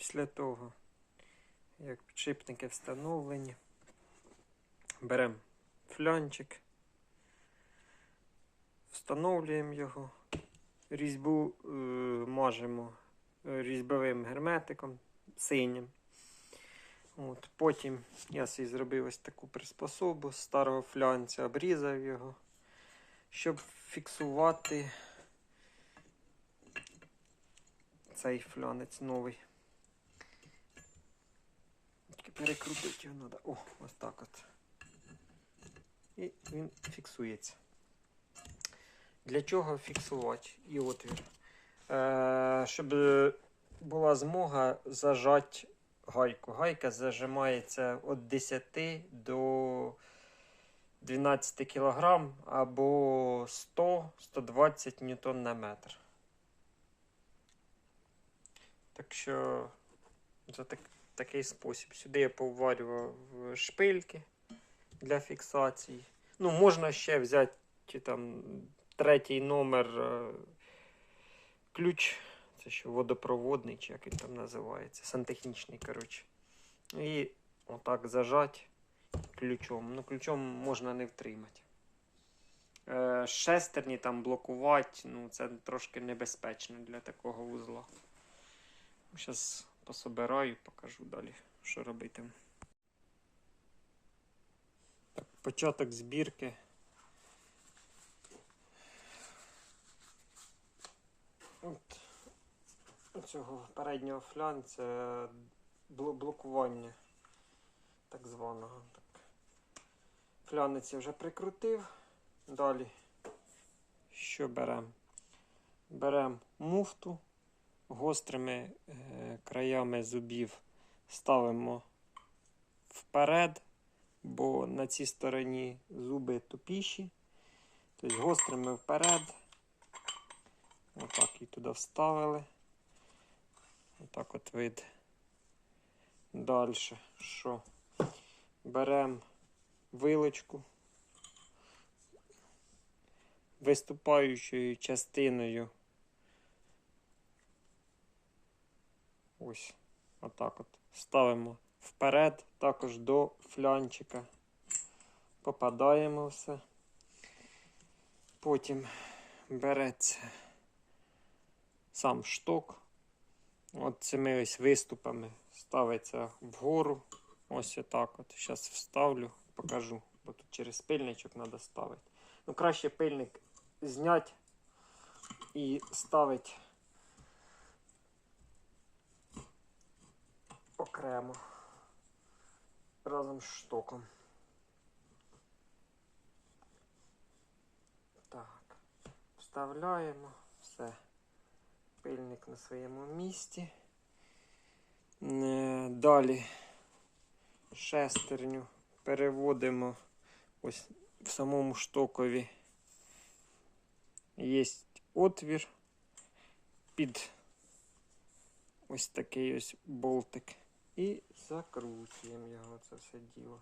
Після того, як підшипники встановлені, беремо флянчик, встановлюємо його, різьбу е, мажемо різьбовим герметиком синім. От, потім я собі зробив ось таку приспособу з старого флянця, обрізав його, щоб фіксувати цей флянець новий. Перекрутити його треба. О, ось так от. І він фіксується. Для чого фіксувати і отвір? Е, щоб була змога зажати гайку. Гайка зажимається від 10 до 12 кг або 100-120 ньютон на метр. Так що це так, такий спосіб. Сюди я поварював шпильки для фіксації. Ну, можна ще взяти там третій номер е, ключ. Це що водопроводний, чи як він там називається. Сантехнічний, коротше. І отак зажать ключом. Ну, ключом можна не втримати. Е, шестерні там блокувати, ну це трошки небезпечно для такого вузла. Зараз пособираю, покажу далі, що робитиму. Так, початок збірки. От цього переднього флянця бл- блокування так званого. Так. Флянець я вже прикрутив. Далі що беремо? Беремо муфту гострими е, краями зубів ставимо вперед, бо на цій стороні зуби тупіші. Тобто гострими вперед. Отак і туди вставили. Отак от вид. Далі що? Беремо вилочку. Виступаючою частиною. Ось, отак от. Ставимо вперед, також до флянчика. Попадаємо все. Потім береться сам шток. От цими ось виступами ставиться вгору. Ось отак от. Зараз вставлю, покажу, бо тут через пильничок треба ставити. Ну, краще пильник зняти і ставити окремо разом з штоком. Так, вставляємо все. Пильник на своєму місці. Е, Далі шестерню переводимо ось в самому штокові. Є отвір під ось такий ось болтик. І закручуємо його це все діло.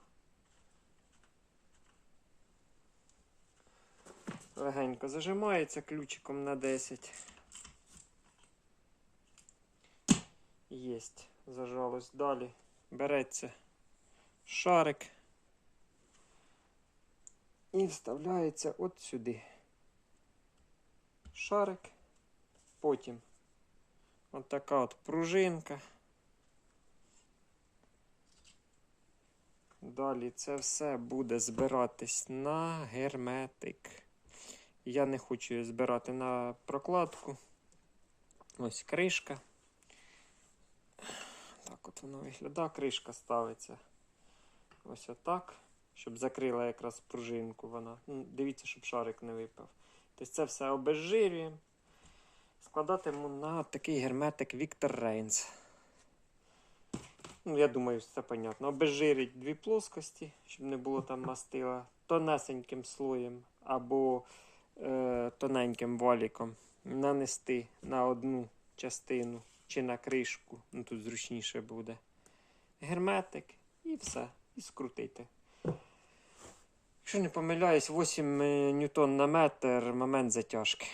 Легенько зажимається ключиком на 10. Єсть, зажалось. Далі береться шарик і вставляється от сюди. Шарик, потім от така от пружинка. Далі це все буде збиратись на герметик. Я не хочу її збирати на прокладку. Ось кришка. Так от воно виглядає. Кришка ставиться ось отак, щоб закрила якраз пружинку вона. Ну, Дивіться, щоб шарик не випав. Тобто це все обезжирюємо. Складатиму на такий герметик Victor Reigns. Ну, я думаю, все понятно. Обезжирить дві плоскості, щоб не було там мастила тонесеньким слоєм або е, тоненьким валіком. Нанести на одну частину чи на кришку, ну тут зручніше буде. Герметик і все. І скрутити. Якщо не помиляюсь, 8 ньютон на метр момент затяжки.